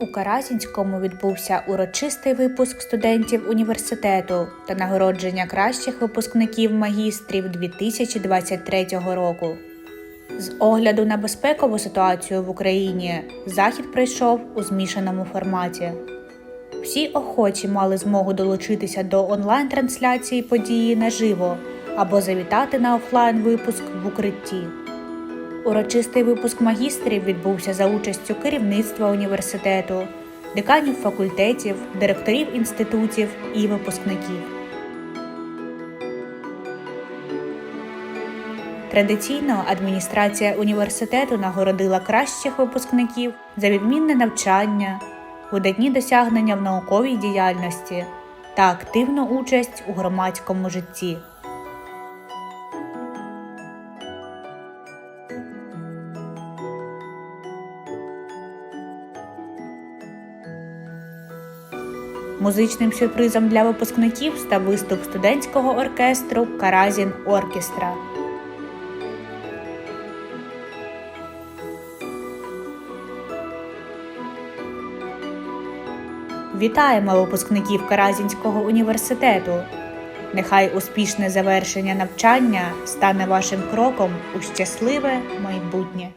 У Каразінському відбувся урочистий випуск студентів університету та нагородження кращих випускників магістрів 2023 року. З огляду на безпекову ситуацію в Україні захід пройшов у змішаному форматі. Всі охочі мали змогу долучитися до онлайн-трансляції події наживо або завітати на офлайн-випуск в укритті. Урочистий випуск магістрів відбувся за участю керівництва університету, деканів факультетів, директорів інститутів і випускників. Традиційно адміністрація університету нагородила кращих випускників за відмінне навчання, видатні досягнення в науковій діяльності та активну участь у громадському житті. Музичним сюрпризом для випускників став виступ студентського оркестру Каразін Оркестра. Вітаємо випускників Каразінського університету. Нехай успішне завершення навчання стане вашим кроком у щасливе майбутнє.